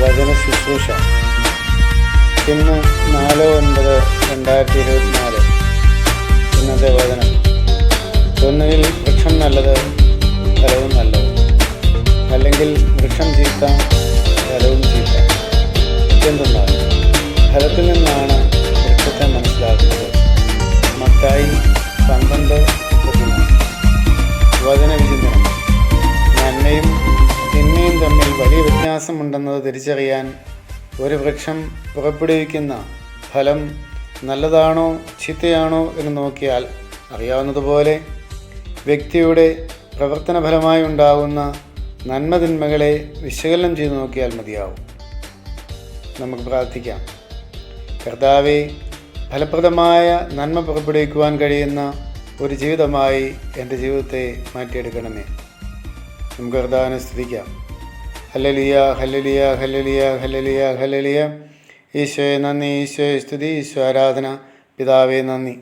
വചന ശുശ്രൂഷ. ഇന്ന് നാല് ഒൻപത് രണ്ടായിരത്തി ഇരുപത്തിനാല് ഇന്നത്തെ വചനം. ഒന്നുകിൽ വൃക്ഷം നല്ലത് ഫലവും നല്ലത്. അല്ലെങ്കിൽ വൃക്ഷം ചീത്ത ഫലവും ചീത്ത. എന്തെന്നാൽ ഫലത്തിൽ നിന്നാണ് വൃക്ഷത്തെ മനസ്സിലാക്കുന്നത്. മത്തായി പന്ത്രണ്ട് വചനവിചിന്തനം നന്മയും തമ്മിൽ വലിയ വ്യത്യാസമുണ്ടെന്നത് തിരിച്ചറിയാൻ ഒരു വൃക്ഷം പുറപ്പെടുവിക്കുന്ന ഫലം നല്ലതാണോ ചീത്തയാണോ എന്ന് നോക്കിയാൽ അറിയാവുന്നതുപോലെ വ്യക്തിയുടെ പ്രവർത്തന ഫലമായി ഉണ്ടാകുന്ന നന്മതിന്മകളെ വിശകലനം ചെയ്തു നോക്കിയാൽ മതിയാവും. നമുക്ക് പ്രാർത്ഥിക്കാം. കർത്താവെ ഫലപ്രദമായ നന്മ പുറപ്പെടുവിക്കുവാൻ കഴിയുന്ന ഒരു ജീവിതമായി എന്റെ ജീവിതത്തെ മാറ്റിയെടുക്കണമേ. നമുക്ക് കർത്താവിനെ സ്തുതിക്കാം. ഹല്ലലിയ ഹലലിയ ഹലലിയ ഹലലിയ ഹലലിയ ഈശോയെ നന്ദി ഈശോയെ സ്തുതി ഈശോ ആരാധന. പിതാവേ നന്ദി.